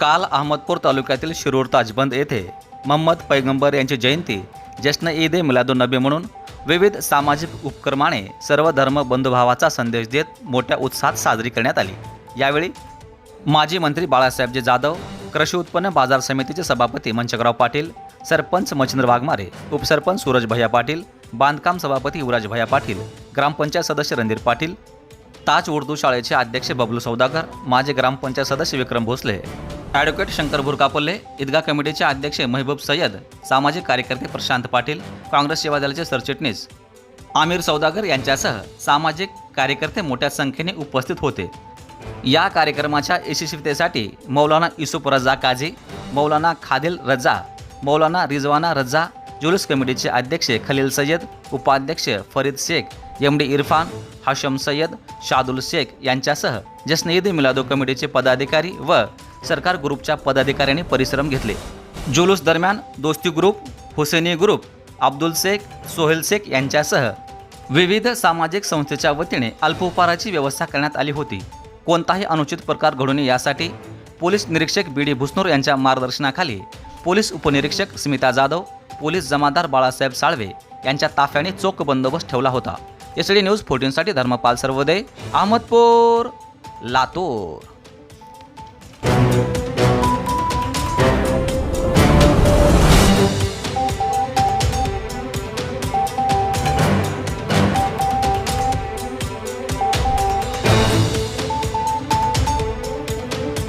काल अहमदपूर तालुक्यातील शिरूर ताजबंद येथे महम्मद पैगंबर यांची जयंती जश्न ईद ए मिलादुन्नबी म्हणून विविध सामाजिक उपक्रमाने सर्व धर्म बंधुभावाचा संदेश देत मोठ्या उत्साहात साजरी करण्यात आली. यावेळी माजी मंत्री बाळासाहेबजी जाधव कृषी उत्पन्न बाजार समितीचे सभापती मंचकराव पाटील सरपंच मच्छिंद्र वाघमारे उपसरपंच सूरज भैया पाटील बांधकाम सभापती युवराज भैया पाटील ग्रामपंचायत सदस्य रणधीर पाटील ताज उर्दू शाळेचे अध्यक्ष बबलू सौदागर माजी ग्रामपंचायत सदस्य विक्रम भोसले ॲडव्होकेट शंकर भुरकापल्ले ईदगा कमिटीचे अध्यक्ष महबूब सय्यद सामाजिक कार्यकर्ते प्रशांत पाटील काँग्रेस सेवा दलाचे सरचिटणीस आमिर सौदागर यांच्यासह सामाजिक कार्यकर्ते मोठ्या संख्येने उपस्थित होते. या कार्यक्रमाच्या यशस्वीतेसाठी मौलाना युसुफ रजा काझी मौलाना खादिल रजा मौलाना रिजवाना रजा जुलूस कमिटीचे अध्यक्ष खलील सय्यद उपाध्यक्ष फरीद शेख एम डी इरफान हाशम सय्यद शादुल शेख यांच्यासह जश्न ईद मिलादो कमिटीचे पदाधिकारी व सरकार ग्रुपच्या पदाधिकाऱ्यांनी परिश्रम घेतले. जुलूस दरम्यान दोस्ती ग्रुप हुसेनी ग्रुप अब्दुल शेख सोहेल शेख यांच्यासह विविध सामाजिक संस्थेच्या वतीने अल्पोपहाराची व्यवस्था करण्यात आली होती. कोणताही अनुचित प्रकार घडू नये यासाठी पोलीस निरीक्षक बी डी भुसनूर यांच्या मार्गदर्शनाखाली पोलीस उपनिरीक्षक स्मिता जाधव पोलीस जमादार बाळासाहेब साळवे यांच्या ताफ्याने चोख बंदोबस्त ठेवला होता. एस डी न्यूज फोर्टीनसाठी धर्मपाल सर्वोदय अहमदपूर लातूर. Thank you.